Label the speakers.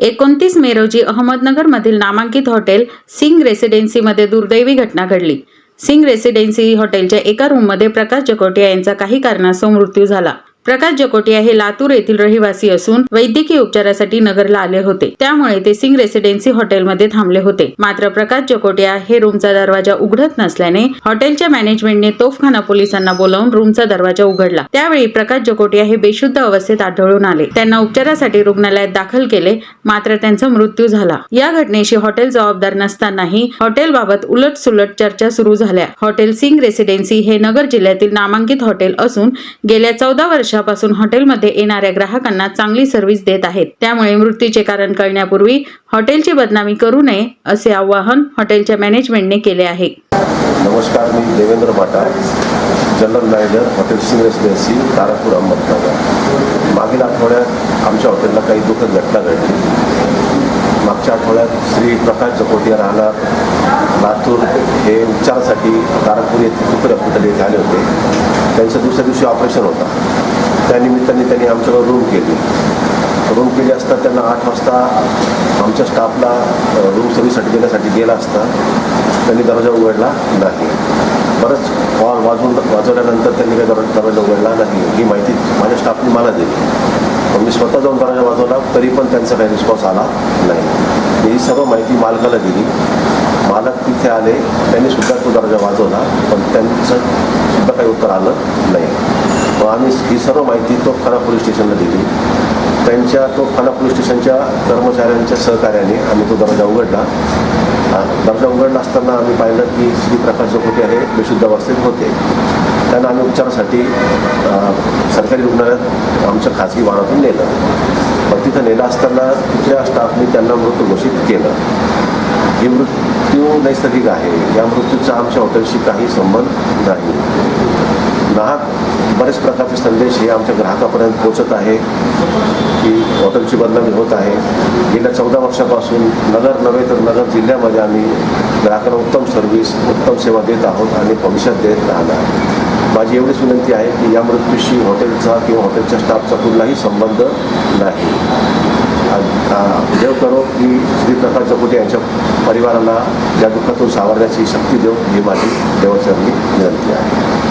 Speaker 1: एकोणतीस मे रोजी अहमदनगरमधील नामांकित हॉटेल सिंग रेसिडेन्सीमध्ये दुर्दैवी घटना घडली. सिंग रेसिडेन्सी हॉटेलच्या एका रूममध्ये प्रकाश जकोटिया यांचा काही कारणास्तव मृत्यू झाला. प्रकाश जकोटिया हे लातूर येथील रहिवासी असून वैद्यकीय उपचारासाठी नगरला आले होते. त्यामुळे ते सिंग रेसिडेन्सी हॉटेलमध्ये थांबले होते. मात्र प्रकाश जकोटिया हे रूमचा दरवाजा उघडत नसल्याने हॉटेलच्या मॅनेजमेंटने तोफखाना पोलिसांना बोलावून रूमचा दरवाजा उघडला. त्यावेळी प्रकाश जकोटिया हे बेशुद्ध अवस्थेत आढळून आले. त्यांना उपचारासाठी रुग्णालयात दाखल केले मात्र त्यांचा मृत्यू झाला. या घटनेशी हॉटेल जबाबदार नसतानाही हॉटेलबाबत उलट सुलट चर्चा सुरू झाल्या. हॉटेल सिंग रेसिडेन्सी हे नगर जिल्ह्यातील नामांकित हॉटेल असून गेल्या चौदा वर्षापासून हॉटेलमध्ये येणाऱ्या ग्राहकांना चांगली सर्व्हिस देत आहेत. त्यामुळे मृत्यूचे कारण कळण्यापूर्वी हॉटेलची बदनामी करू नये असे आवाहन हॉटेलच्या मॅनेजमेंटने केले आहे.
Speaker 2: नमस्कार मी Devendra Bhata general manager hotel Singh residency Tarapur Ahmednagar. मागील आठवड्यात आमच्या हॉटेलला काही दुःखद घटना घडली. मागच्या आठवड्यात श्री प्रकाश जकोटिया राहणार. लातूर हे उपचारासाठी तारापूर येथे कुकर हॉस्पिटल येथे आले होते. त्यांचं दुसऱ्या दिवशी ऑपरेशन होता. त्यानिमित्ताने त्यांनी आमच्याकडे रूम केली. रूम केली असता त्यांना आठ वाजता आमच्या स्टाफला रूम सर्व्हिससाठी देण्यासाठी गेला असता त्यांनी दरवाजा उघडला नाही. बरंच कॉल वाजवून वाजवल्यानंतर त्यांनी काही दर दरवाजा उघडला नाही. ही माहिती माझ्या स्टाफने मला दिली. पण मी स्वतः जाऊन दरवाजा वाजवला तरी पण त्यांचा काही रिस्पॉन्स आला नाही. मी ही सर्व माहिती मालकाला दिली. मालक तिथे आले त्यांनी सुद्धा तो दरवाजा वाजवला पण त्यांचं सुद्धा काही उत्तर आलं नाही. आम्ही ही सर्व माहिती तोफखाना पोलीस स्टेशनला दिली. त्यांच्या तोफखाना पोलीस स्टेशनच्या कर्मचाऱ्यांच्या सहकार्याने आम्ही तो दरवाजा उघडला. आ, उघडला असताना आम्ही पाहिलं की श्री प्रकाश जोकोटे हे बेशुद्ध अवस्थेत होते. त्यांना आम्ही उपचारासाठी सरकारी रुग्णालयात आमच्या खाजगी वाहनातून नेलं. पण तिथं नेलं असताना तिथल्या स्टाफने त्यांना मृत घोषित केलं. ही मृत्यू नैसर्गिक आहे. या मृत्यूचा आमच्या हॉटेलशी काही संबंध नाही. नाहक बरेच प्रकारचे संदेश हे आमच्या ग्राहकापर्यंत पोचत आहे की हॉटेलची बदनामी होत आहे. गेल्या चौदा वर्षापासून नगर नव्हे तर नगर जिल्ह्यामध्ये आम्ही ग्राहकांना उत्तम सर्व्हिस उत्तम सेवा देत आहोत आणि भविष्यात देत राहणार. माझी एवढीच विनंती आहे की या मृत्यूशी हॉटेलचा किंवा हॉटेलच्या स्टाफचा कुठलाही संबंध नाही. देव करो की श्री प्रकाश जगुटे यांच्या परिवाराला या दुःखातून सावरण्याची शक्ती देऊ ही माझी देवाचरणी विनंती आहे.